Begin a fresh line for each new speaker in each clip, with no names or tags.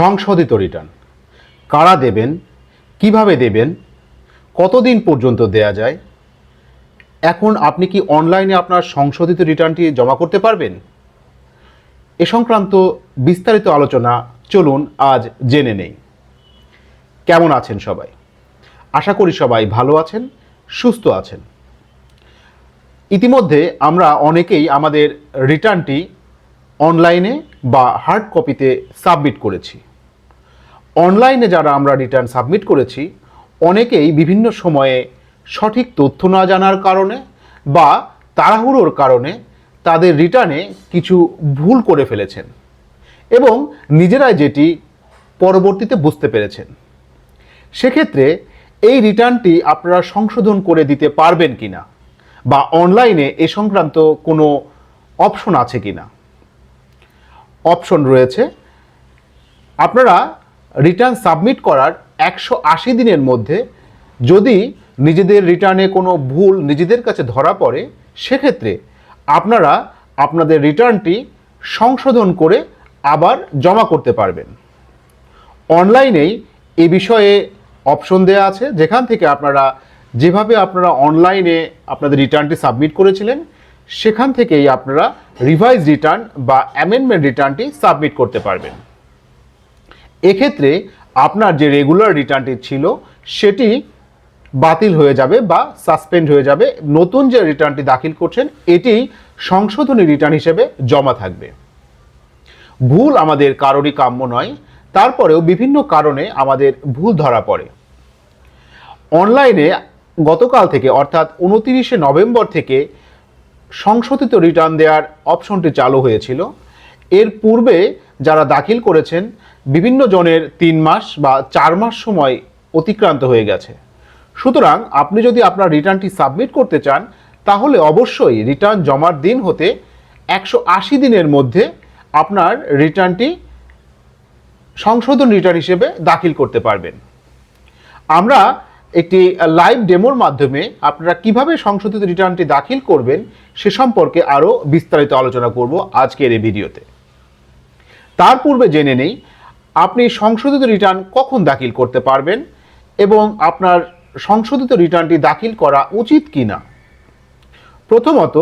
সংশোধিত রিটার্ন কারা দেবেন? কীভাবে দেবেন? কতদিন পর্যন্ত দেয়া যায়? এখন আপনি কি অনলাইনে আপনার সংশোধিত রিটার্নটি জমা করতে পারবেন? এ সংক্রান্ত বিস্তারিত আলোচনা চলুন আজ জেনে নেই। কেমন আছেন সবাই? আশা করি সবাই ভালো আছেন, সুস্থ আছেন। ইতিমধ্যে আমরা অনেকেই আমাদের রিটার্নটি অনলাইনে বা হার্ড কপিতে সাবমিট করেছি। অনলাইনে যারা আমরা রিটার্ন সাবমিট করেছি, অনেকেই বিভিন্ন সময়ে সঠিক তথ্য না জানার কারণে বা তাড়াহুড়োর কারণে তাদের রিটার্নে কিছু ভুল করে ফেলেছেন এবং নিজেরাই যেটি পরবর্তীতে বুঝতে পেরেছেন। সেক্ষেত্রে এই রিটার্নটি আপনারা সংশোধন করে দিতে পারবেন কিনা বা অনলাইনে এ সংক্রান্ত কোনো অপশন আছে কি না অপশন রয়েছে, আপনারা রিটার্ন সাবমিট করার একশো আশি দিনের মধ্যে যদি নিজেদের রিটার্নে কোনো ভুল নিজেদের কাছে ধরা পড়ে, সেক্ষেত্রে আপনারা আপনাদের রিটার্নটি সংশোধন করে আবার জমা করতে পারবেন। অনলাইনেই এ বিষয়ে অপশন দেওয়া আছে, যেখান থেকে আপনারা যেভাবে আপনারা অনলাইনে আপনাদের রিটার্নটি সাবমিট করেছিলেন, সেখান থেকেই আপনারা রিভাইজ রিটার্ন বা অ্যামেন্ডমেন্ট রিটার্নটি সাবমিট করতে পারবেন। এক্ষেত্রে আপনার যে রেগুলার রিটার্নটি ছিল, সেটি বাতিল হয়ে যাবে বা সাসপেন্ড হয়ে যাবে। নতুন যে রিটার্নটি দাখিল করছেন, এটি সংশোধনী রিটার্ন হিসেবে জমা থাকবে। ভুল আমাদের কারোরই কাম্য নয়, তারপরেও বিভিন্ন কারণে আমাদের ভুল ধরা পড়ে। অনলাইনে গতকাল থেকে, অর্থাৎ উনতিরিশে নভেম্বর থেকে, সংশোধিত রিটার্ন দেওয়ার অপশনটি চালু হয়েছিল। এর পূর্বে যারা দাখিল করেছেন বিভিন্ন জনের তিন মাস বা চার মাস সময় অতিক্রান্ত হয়ে গেছে। সুতরাং আপনি যদি আপনার রিটার্নটি সাবমিট করতে চান, তাহলে অবশ্যই রিটার্ন জমার দিন হতে একশো আশি দিনের মধ্যে আপনার রিটার্নটি সংশোধন রিটার্ন হিসেবে দাখিল করতে পারবেন। আমরা একটি লাইভ ডেমোর মাধ্যমে আপনারা কীভাবে সংশোধিত রিটার্নটি দাখিল করবেন সে সম্পর্কে আরও বিস্তারিত আলোচনা করব আজকের এই ভিডিওতে। তার পূর্বে জেনে নেই আপনি সংশোধিত রিটার্ন কখন দাখিল করতে পারবেন এবং আপনার সংশোধিত রিটার্নটি দাখিল করা উচিত কি না প্রথমত,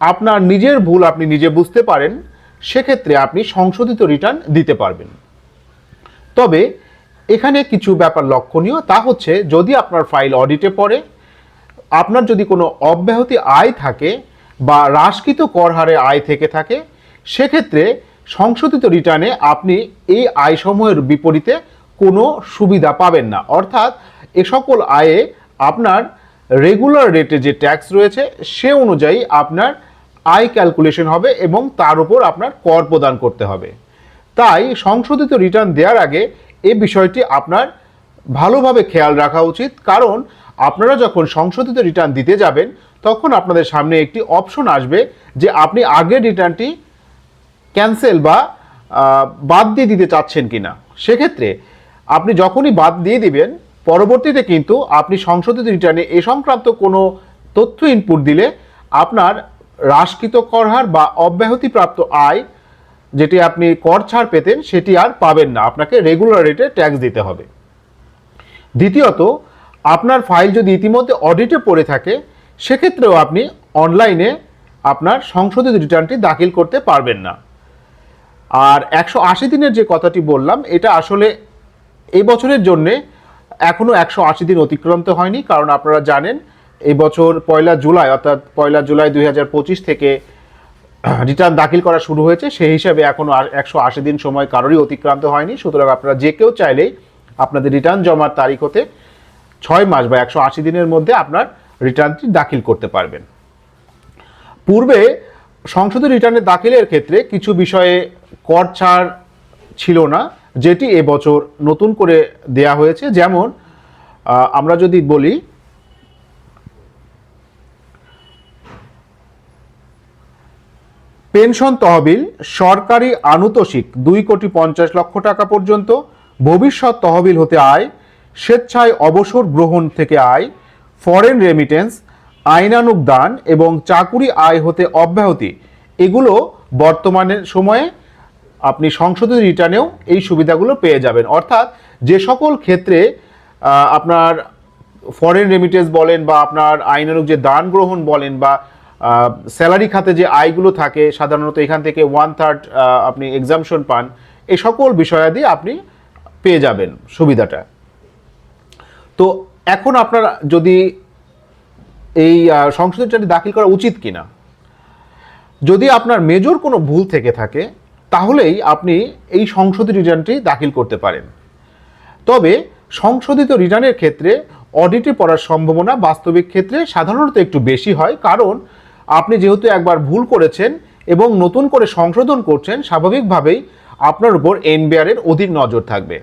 আপনার নিজের ভুল আপনি নিজে বুঝতে পারেন, সেক্ষেত্রে আপনি সংশোধিত রিটার্ন দিতে পারবেন। তবে, এখানে কিছু ব্যাপার লক্ষণীয়, তা হচ্ছে যদি আপনার ফাইল অডিটে পড়ে, আপনার যদি কোনো অব্যাহতি আয় থাকে বা হ্রাসকৃত কর হারে আয় থেকে থাকে, সেক্ষেত্রে সংশোধিত রিটার্নে আপনি এই আয়সমূহের বিপরীতে কোনো সুবিধা পাবেন না। অর্থাৎ এ সকল আয়ে আপনার রেগুলার রেটে যে ট্যাক্স রয়েছে, সে অনুযায়ী আপনার আয় ক্যালকুলেশন হবে এবং তার উপর আপনার কর প্রদান করতে হবে। তাই সংশোধিত রিটার্ন দেওয়ার আগে এ বিষয়টি আপনার ভালোভাবে খেয়াল রাখা উচিত। কারণ আপনারা যখন সংশোধিত রিটার্ন দিতে যাবেন, তখন আপনাদের সামনে একটি অপশন আসবে যে আপনি আগের রিটার্নটি ক্যান্সেল বা বাদ দিয়ে দিতে চাচ্ছেন কিনা? সেক্ষেত্রে আপনি যখনই বাদ দিয়ে দিবেন, পরবর্তীতে কিন্তু আপনি সংশোধিত রিটার্নে এ সংক্রান্ত কোনো তথ্য ইনপুট দিলে আপনার হ্রাসকৃত কর হার বা অব্যাহতিপ্রাপ্ত আয়, যেটি আপনি কর ছাড় পেতেন, সেটি আর পাবেন না। আপনাকে রেগুলার রেটে ট্যাক্স দিতে হবে। দ্বিতীয়ত, আপনার ফাইল যদি ইতিমধ্যে অডিটে পড়ে থাকে, সেক্ষেত্রেও আপনি অনলাইনে আপনার সংশোধিত রিটার্নটি দাখিল করতে পারবেন না। আর একশো আশি দিনের যে কথাটি বললাম, এটা আসলে এই বছরের জন্যে এখনও একশো আশি দিন অতিক্রান্ত হয়নি। কারণ আপনারা জানেন, এই বছর পয়লা জুলাই, অর্থাৎ পয়লা জুলাই দুই হাজার পঁচিশ থেকে রিটার্ন দাখিল করা শুরু হয়েছে। সেই হিসাবে এখনও একশো আশি দিন সময় কারোরই অতিক্রান্ত হয়নি। সুতরাং আপনারা যে কেউ চাইলেই আপনাদের রিটার্ন জমার তারিখ হতে ছয় মাস বা একশো আশি দিনের মধ্যে আপনার রিটার্নটি দাখিল করতে পারবেন। পূর্বে সংসদের রিটার্নের দাখিলের ক্ষেত্রে কিছু বিষয়ে কর ছাড় ছিল না, যেটি এবছর নতুন করে দেয়া হয়েছে। যেমন আমরা যদি বলি, পেনশন তহবিল সরকারি আনুতোষিক দুই কোটি পঞ্চাশ লক্ষ টাকা পর্যন্ত, ভবিষ্যৎ তহবিল হতে আয়, স্বেচ্ছায় অবসর গ্রহণ থেকে আয় ফরেন রেমিটেন্স আইনানুগ দান এবং চাকুরি আয় হতে অব্যাহতি, এগুলো বর্তমানের সময়ে আপনি সংশোধিত রিটার্নেও এই সুবিধাগুলো পেয়ে যাবেন। অর্থাৎ যে সকল ক্ষেত্রে আপনার ফরেন রেমিটেন্স বলেন বা আপনার আইনানুগ যে দান গ্রহণ বলেন বা স্যালারি খাতে যে আয়গুলো থাকে, সাধারণত এখান থেকে ওয়ান থার্ড আপনি এক্সামশন পান এই সকল বিষয়াদি আপনি পেয়ে যাবেন সুবিধাটা। তো এখন আপনার যদি এই সংশোধিত দাখিল করা উচিত কিনা? যদি আপনার মেজর কোনো ভুল থেকে থাকে তাহলেই আপনি এই সংশোধিত রিটার্নটি দাখিল করতে পারেন। তবে সংশোধিত রিটার্নের ক্ষেত্রে অডিটে পড়ার সম্ভাবনা বাস্তবিক ক্ষেত্রে সাধারণত একটু বেশি হয়, কারণ আপনি যেহেতু একবার ভুল করেছেন এবং নতুন করে সংশোধন করছেন, স্বাভাবিকভাবেই আপনার উপর এনবিআর এর অধিক নজর থাকবে।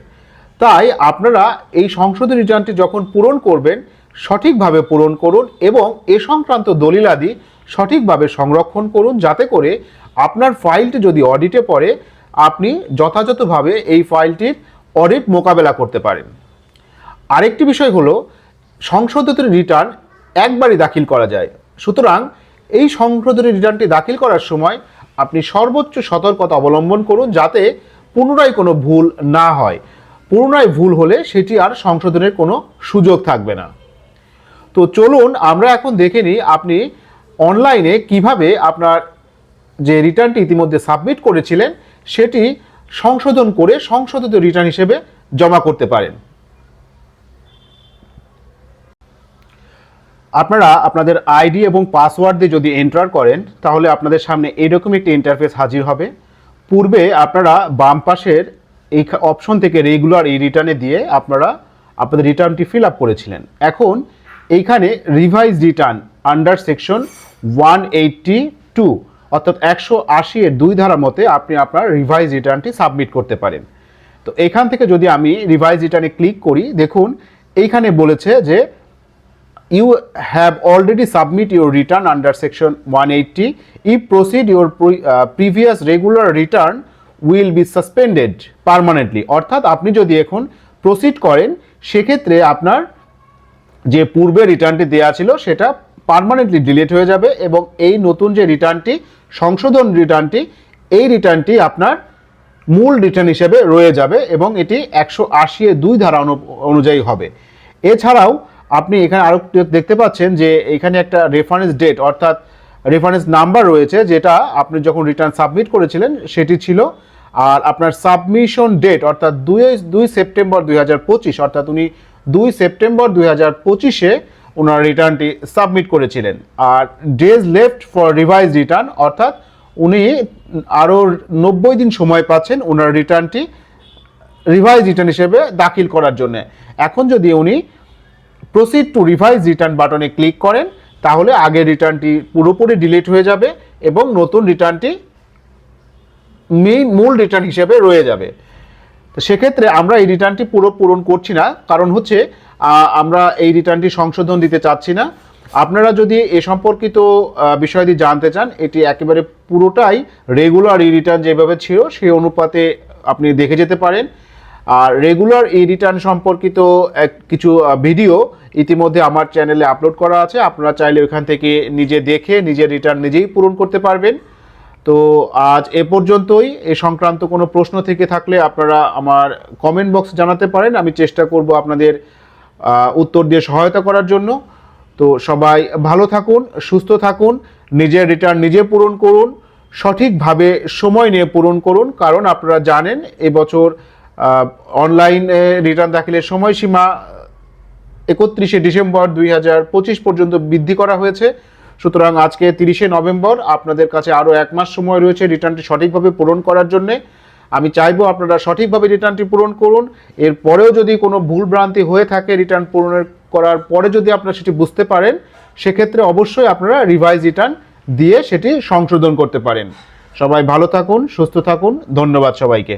তাই আপনারা এই সংশোধন রিটার্নটি যখন পূরণ করবেন, সঠিকভাবে পূরণ করুন এবং এ সংক্রান্ত দলিলাদি সঠিকভাবে সংরক্ষণ করুন, যাতে করে আপনার ফাইলটি যদি অডিটে পড়ে, আপনি যথাযথভাবে এই ফাইলটির অডিট মোকাবেলা করতে পারেন। আরেকটি বিষয় হলো, সংশোধিত রিটার্ন একবারই দাখিল করা যায়। সুতরাং এই সংশোধিত রিটার্নটি দাখিল করার সময় আপনি সর্বোচ্চ সতর্কতা অবলম্বন করুন যাতে পুনরায় কোনো ভুল না হয়। পুনরায় ভুল হলে সেটি আর সংশোধনের কোনো সুযোগ থাকবে না। তো চলুন আমরা এখন দেখে নিই আপনি অনলাইনে কীভাবে আপনার যে রিটার্নটি ইতিমধ্যে সাবমিট করেছিলেন, সেটি সংশোধন করে সংশোধিত রিটার্ন হিসেবে জমা করতে পারেন। আপনারা আপনাদের আইডি এবং পাসওয়ার্ড দিয়ে যদি এন্টার করেন, তাহলে আপনাদের সামনে এরকম একটি ইন্টারফেস হাজির হবে। পূর্বে আপনারা বাম পাশের এই অপশন থেকে রেগুলার এই রিটার্নে দিয়ে আপনারা আপনাদের রিটার্নটি ফিল আপ করেছিলেন। এখন এইখানে revise return under section one eighty two অর্থাৎ একশো আশি এর দুই ধারা মতে আপনি আপনার রিভাইজ রিটার্নটি সাবমিট করতে পারেন। তো এখান থেকে যদি আমি রিভাইজ রিটার্নে ক্লিক করি দেখুন এইখানে বলেছে যে have already submit your return under section 180 if proceed your pre- uh, previous regular return will be suspended permanently অর্থাৎ আপনি যদি এখন প্রসিড করেন সেক্ষেত্রে আপনার যে পূর্বে রিটার্নটি দেওয়া ছিল সেটা পার্মানেন্টলি ডিলিট হয়ে যাবে এবং এই নতুন যে রিটার্নটি সংশোধন রিটার্নটি এই রিটার্নটি আপনার মূল রিটার্ন হিসেবে রয়ে যাবে এবং এটি একশো আশি দুই ধারা অনু- অনুযায়ী হবে। এছাড়াও আপনি এখানে আরও দেখতে পাচ্ছেন যে এখানে একটা রেফারেন্স ডেট অর্থাৎ রেফারেন্স নাম্বার রয়েছে, যেটা আপনি যখন রিটার্ন সাবমিট করেছিলেন সেটি ছিল, আর আপনার সাবমিশন ডেট অর্থাৎ দুই দুই সেপ্টেম্বর দুই হাজার পঁচিশ, অর্থাৎ উনি দুই সেপ্টেম্বর দুই হাজার পঁচিশে ওনার রিটার্নটি সাবমিট করেছিলেন। আর days left for revise return, অর্থাৎ উনি আরও নব্বই দিন সময় পাচ্ছেন ওনার রিটার্নটি রিভাইজ রিটার্ন হিসেবে দাখিল করার জন্য। এখন যদি উনি প্রসিড টু রিভাইজ রিটার্ন বাটনে ক্লিক করেন, তাহলে আগের রিটার্নটি পুরোপুরি ডিলিট হয়ে যাবে এবং নতুন রিটার্নটি মেইন মূল রিটার্ন হিসেবে রয়ে যাবে। তো সেক্ষেত্রে আমরা এই রিটার্নটি পুরো পূরণ করছি না, কারণ হচ্ছে আমরা এই রিটার্নটি সংশোধন দিতে চাচ্ছি না। আপনারা যদি এ সম্পর্কিত আহ, বিষয়াদি জানতে চান এটি একেবারে পুরোটাই রেগুলার ই রিটার্ন যেভাবে ছিল সেই অনুপাতে আপনি দেখে যেতে পারেন। আর রেগুলার এই রিটার্ন সম্পর্কিত এক কিছু ভিডিও ইতিমধ্যে আমার চ্যানেলে আপলোড করা আছে। আপনারা চাইলে ওইখান থেকে নিজে দেখে নিজের রিটার্ন নিজেই পূরণ করতে পারবেন। তো আজ এ পর্যন্তই। এ সংক্রান্ত কোনো প্রশ্ন থেকে থাকলে আপনারা আমার কমেন্ট বক্স জানাতে পারেন। আমি চেষ্টা করব আপনাদের উত্তর দিয়ে সহায়তা করার জন্য। তো সবাই ভালো থাকুন, সুস্থ থাকুন, নিজের রিটার্ন নিজে পূরণ করুন, সঠিকভাবে সময় নিয়ে পূরণ করুন, কারণ আপনারা জানেন এবছর অনলাইনে রিটার্ন দাখিলের সময়সীমা একত্রিশে ডিসেম্বর দুই হাজার পঁচিশ পর্যন্ত বৃদ্ধি করা হয়েছে। সুতরাং আজকে তিরিশে নভেম্বর, আপনাদের কাছে আরও এক মাস সময় রয়েছে রিটার্নটি সঠিকভাবে পূরণ করার জন্য। আমি চাইব আপনারা সঠিকভাবে রিটার্নটি পূরণ করুন। এরপরেও যদি কোনো ভুল ভ্রান্তি হয়ে থাকে রিটার্ন পূরণের করার পরে যদি আপনারা সেটি বুঝতে পারেন, সেক্ষেত্রে অবশ্যই আপনারা রিভাইজ রিটার্ন দিয়ে সেটি সংশোধন করতে পারেন। সবাই ভালো থাকুন, সুস্থ থাকুন। ধন্যবাদ সবাইকে।